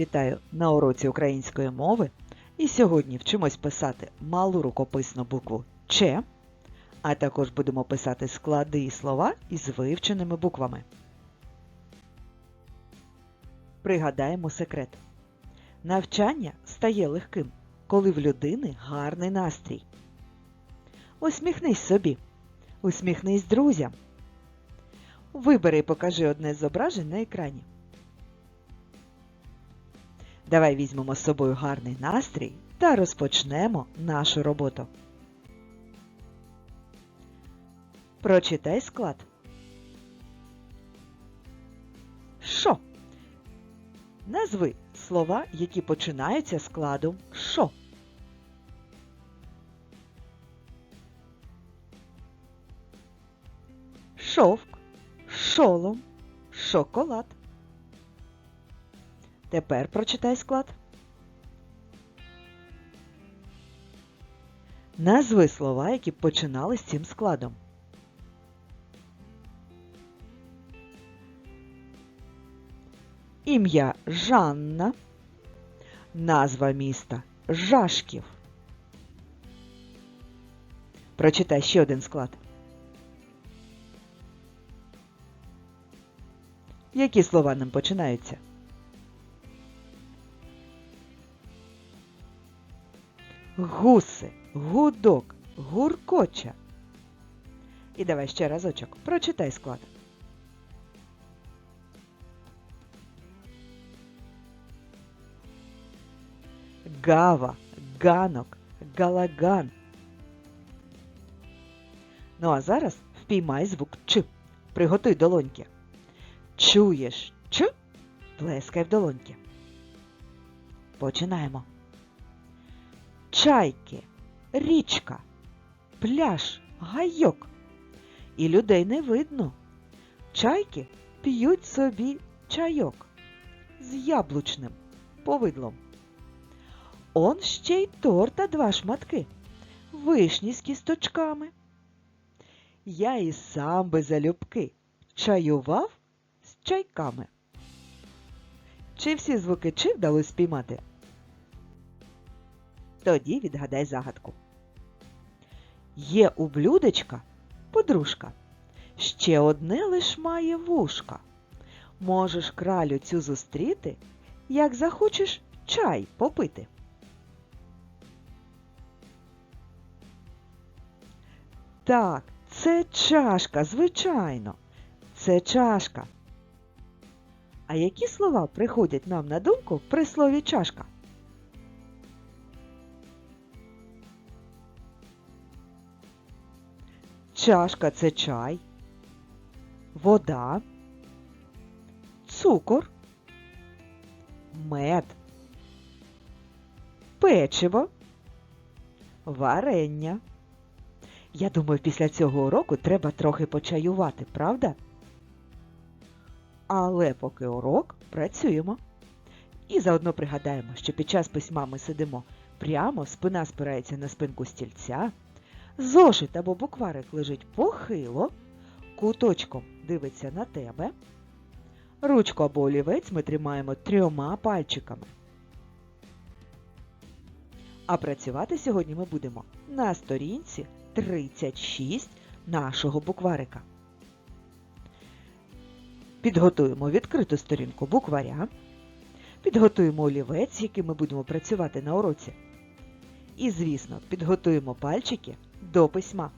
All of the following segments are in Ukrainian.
Вітаю на уроці української мови. І сьогодні вчимось писати малу рукописну букву Ч, а також будемо писати склади і слова із вивченими буквами. Пригадаємо секрет. Навчання стає легким, коли в людини гарний настрій. Усміхнись собі, усміхнись друзям. Вибери і покажи одне з зображень на екрані. Давай візьмемо з собою гарний настрій та розпочнемо нашу роботу. Прочитай склад. Шо? Назви слова, які починаються складом шо. Шовк, шолом, шоколад. Тепер прочитай склад. Назви слова, які починали з цим складом. Ім'я Жанна. Назва міста Жашків. Прочитай ще один склад. Які слова ним починаються? Гуси, гудок, гуркоча. І давай ще разочок. Прочитай склад. Гава, ганок, галаган. Ну а зараз впіймай звук Ч. Приготуй долоньки. Чуєш Ч? Плескай в долоньки. Починаємо. Чайки, річка, пляж, гайок. І людей не видно. Чайки п'ють собі чайок з яблучним повидлом. Он ще й торта два шматки, вишні з кісточками. Я і сам би залюбки чаював з чайками. Чи всі звуки чи вдалося спіймати? Тоді відгадай загадку. Є у блюдечка подружка, ще одне лиш має вушка. Можеш кралю цю зустріти, як захочеш чай попити. Так, це чашка, звичайно. Це чашка. А які слова приходять нам на думку при слові чашка? Чашка це чай, вода, цукор, мед, печиво, варення. Я думаю, після цього уроку треба трохи почаювати, правда? Але поки урок працюємо. І заодно пригадаємо, що під час письма ми сидимо прямо, спина спирається на спинку стільця, зошит або букварик лежить похило, куточком дивиться на тебе. Ручку або олівець ми тримаємо трьома пальчиками. А працювати сьогодні ми будемо на сторінці 36 нашого букварика. Підготуємо відкриту сторінку букваря. Підготуємо олівець, яким ми будемо працювати на уроці. І, звісно, підготуємо пальчики до письма.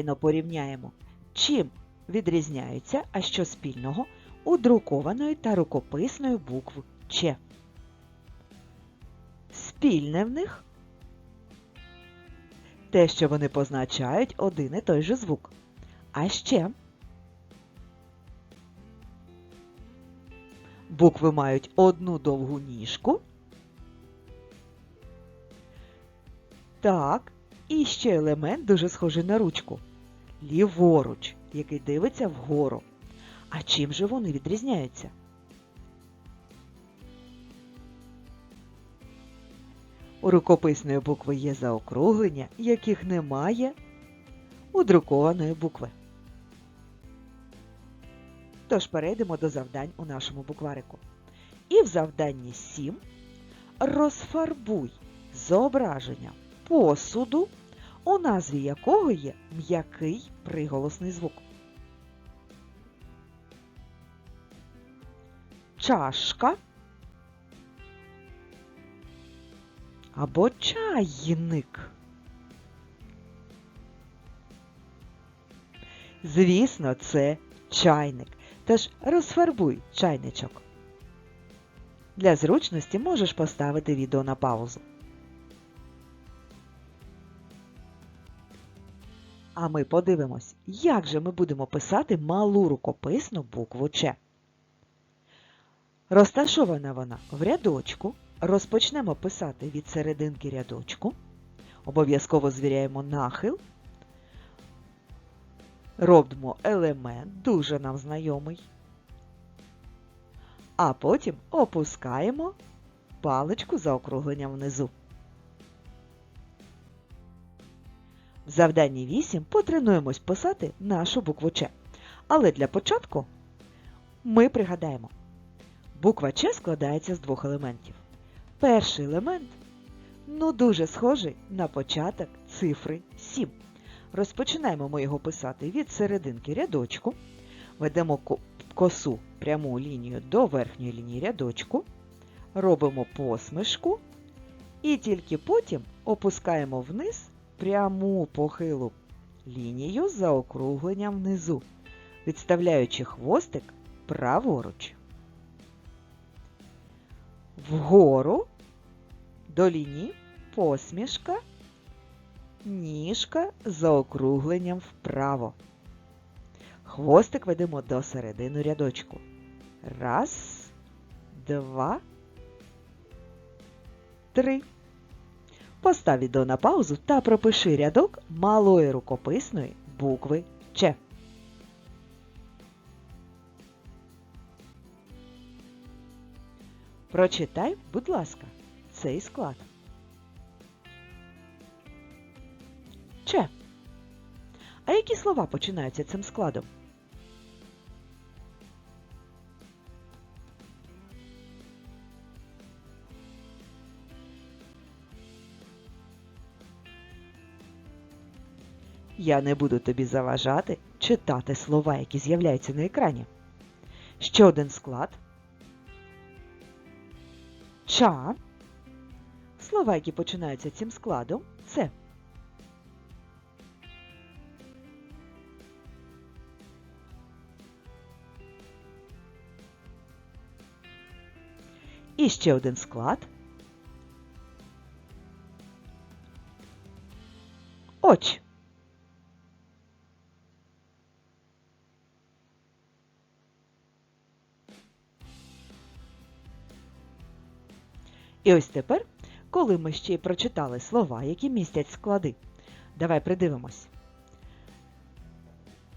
Давай но порівняємо, чим відрізняються, а що спільного у друкованої та рукописної букв Ч. Спільне в них те, що вони позначають один і той же звук. А ще букви мають одну довгу ніжку. Так, і ще елемент дуже схожий на ручку. Ліворуч, який дивиться вгору. А чим же вони відрізняються? У рукописної букви є заокруглення, яких немає у друкованої букви. Тож перейдемо до завдань у нашому букварику. І в завданні 7 розфарбуй зображення посуду, у назві якого є м'який приголосний звук. Чашка або чайник. Звісно, це чайник. Тож розфарбуй чайничок. Для зручності можеш поставити відео на паузу. А ми подивимось, як же ми будемо писати малу рукописну букву Ч. Розташована вона в рядочку. Розпочнемо писати від серединки рядочку. Обов'язково звіряємо нахил. Робимо елемент, дуже нам знайомий. А потім опускаємо паличку за округленням внизу. В завданні 8 потренуємось писати нашу букву Ч. Але для початку ми пригадаємо, буква Ч складається з двох елементів. Перший елемент ну дуже схожий на початок цифри 7. Розпочинаємо ми його писати від серединки рядочку, ведемо косу пряму лінію до верхньої лінії рядочку, робимо посмішку і тільки потім опускаємо вниз пряму похилу лінію з заокругленням внизу, відставляючи хвостик праворуч. Вгору до лінії посмішка, ніжка з заокругленням вправо. Хвостик ведемо до середини рядочку. Раз, два, три. Постав відео на паузу та пропиши рядок малої рукописної букви Ч. Прочитай, будь ласка, цей склад. Ч. А які слова починаються цим складом? Я не буду тобі заважати читати слова, які з'являються на екрані. Ще один склад. Ча. Слова, які починаються цим складом, це І ще один склад. Оч. І ось тепер, коли ми ще й прочитали слова, які містять склади, давай придивимось.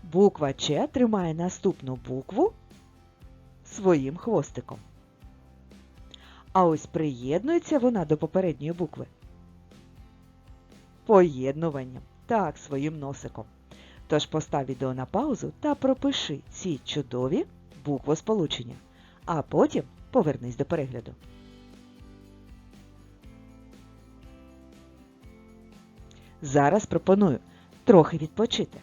Буква Ч тримає наступну букву своїм хвостиком. А ось приєднується вона до попередньої букви. Поєднуванням. Так, своїм носиком. Тож постав відео на паузу та пропиши ці чудові буквосполучення, а потім повернись до перегляду. Зараз пропоную трохи відпочити.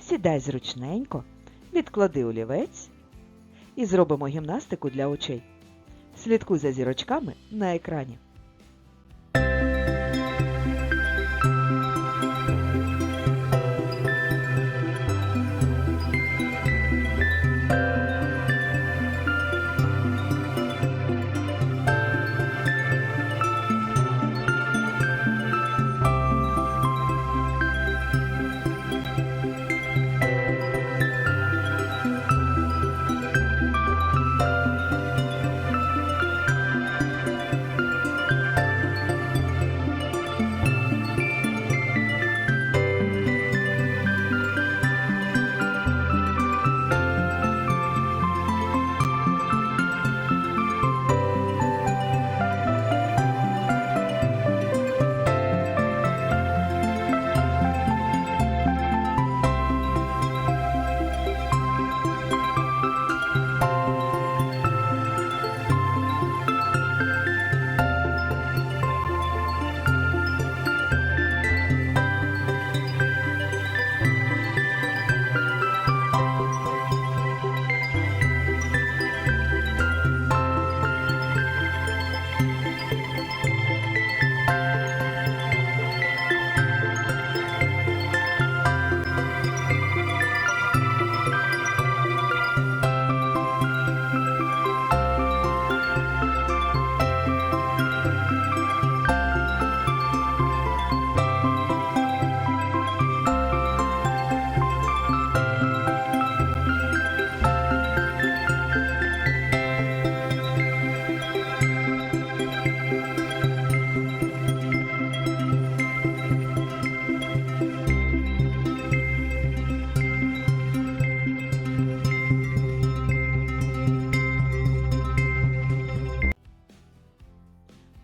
Сідай зручненько, відклади олівець і зробимо гімнастику для очей. Слідкуй за зірочками на екрані.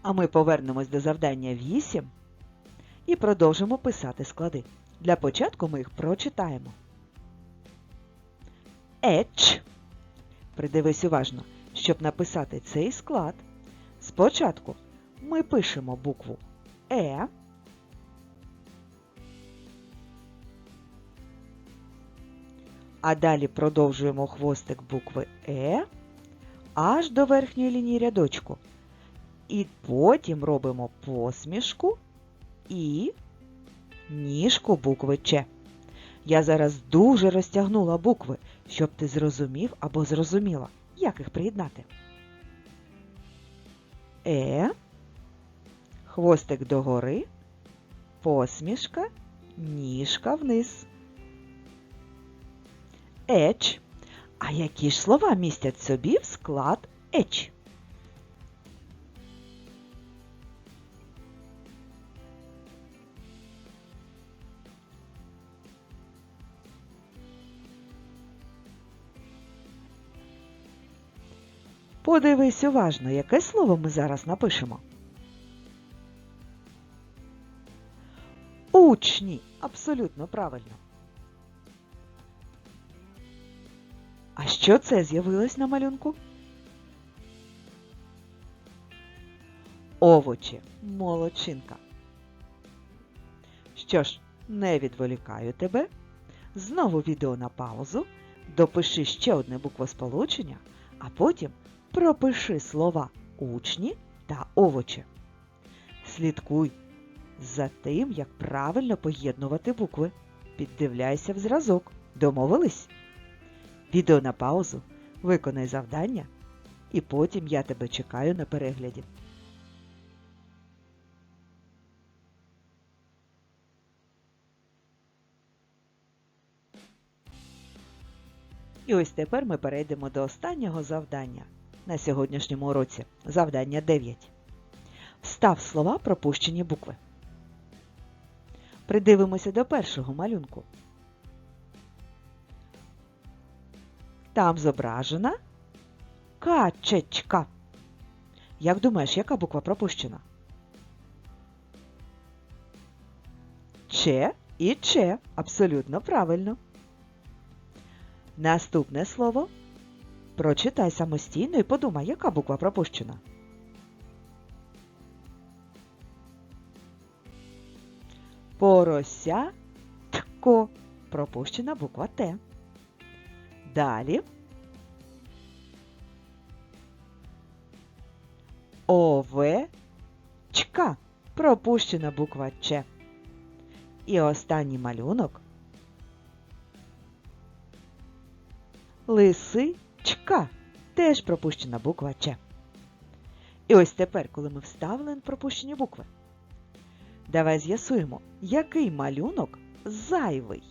А ми повернемось до завдання 8 і продовжимо писати склади. Для початку ми їх прочитаємо. Еч. Придивись уважно, щоб написати цей склад. Спочатку ми пишемо букву Е. А далі продовжуємо хвостик букви Е аж до верхньої лінії рядочку. І потім робимо посмішку і ніжку букви Ч. Я зараз дуже розтягнула букви, щоб ти зрозумів або зрозуміла, як їх приєднати. Е, хвостик догори, посмішка, ніжка вниз. Еч. А які ж слова містять собі в склад еч? Подивись уважно, яке слово ми зараз напишемо. Учні. Абсолютно правильно. А що це з'явилось на малюнку? Овочі. Молодчинка. Що ж, не відволікаю тебе. Знову відео на паузу. Допиши ще одне буквосполучення, а потім пропиши слова учні та овочі. Слідкуй за тим, як правильно поєднувати букви. Піддивляйся в зразок. Домовились? Відео на паузу, виконай завдання, і потім я тебе чекаю на перегляді. І ось тепер ми перейдемо до останнього завдання на сьогоднішньому уроці. Завдання 9. Став слова пропущені букви. Придивимося до першого малюнку. Там зображена качечка. Як думаєш, яка буква пропущена? Че і че. Абсолютно правильно. Наступне слово. Прочитай самостійно і подумай, яка буква пропущена. Поросятко. Пропущена буква Т. Далі. Овечка. Пропущена буква Ч. І останній малюнок. Лисичка. Теж пропущена буква Ч. І ось тепер, коли ми вставили пропущені букви, давай з'ясуємо, який малюнок зайвий.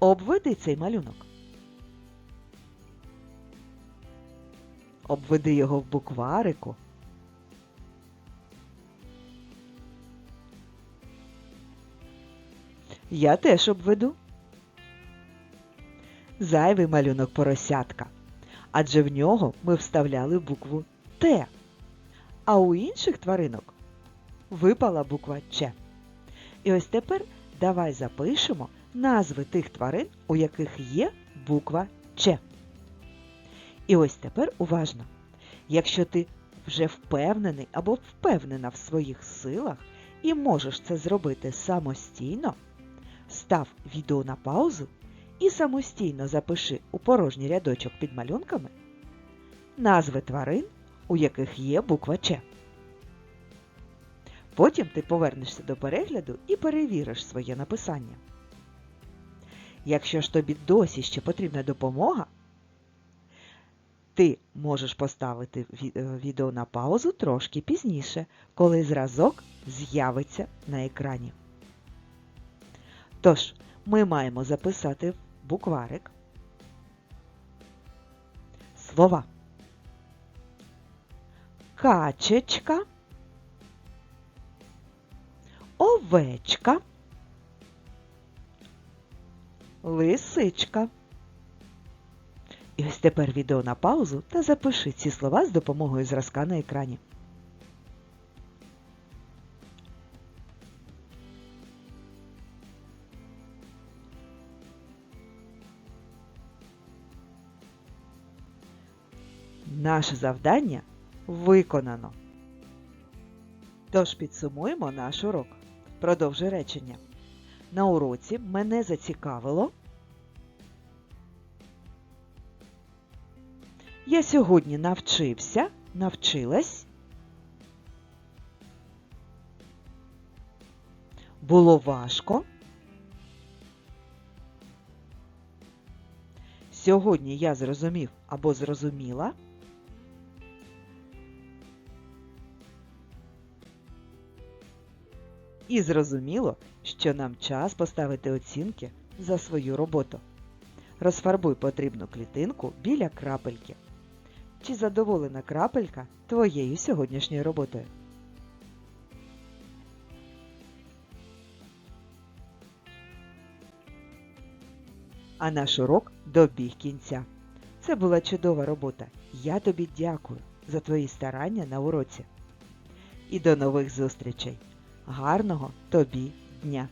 Обведи цей малюнок. Обведи його в букварику. Я теж обведу. Зайвий малюнок поросятка, адже в нього ми вставляли букву Т, а у інших тваринок випала буква Ч. І ось тепер давай запишемо назви тих тварин, у яких є буква Ч. І ось тепер уважно. Якщо ти вже впевнений або впевнена в своїх силах і можеш це зробити самостійно, став відео на паузу і самостійно запиши у порожній рядочок під малюнками назви тварин, у яких є буква Ч. Потім ти повернешся до перегляду і перевіриш своє написання. Якщо ж тобі досі ще потрібна допомога, ти можеш поставити відео на паузу трошки пізніше, коли зразок з'явиться на екрані. Тож, ми маємо записати в букварик слова. Качечка, овечка, лисичка. І ось тепер відео на паузу та запиши ці слова з допомогою зразка на екрані. Наше завдання виконано. Тож підсумуємо наш урок. Продовжуй речення. На уроці мене зацікавило. Я сьогодні навчився, навчилась. Було важко. Сьогодні я зрозумів або зрозуміла. І зрозуміло, що нам час поставити оцінки за свою роботу. Розфарбуй потрібну клітинку біля крапельки. Чи задоволена крапелька твоєю сьогоднішньою роботою? А наш урок добіг кінця. Це була чудова робота. Я тобі дякую за твої старання на уроці. І до нових зустрічей! Гарного тобі дня!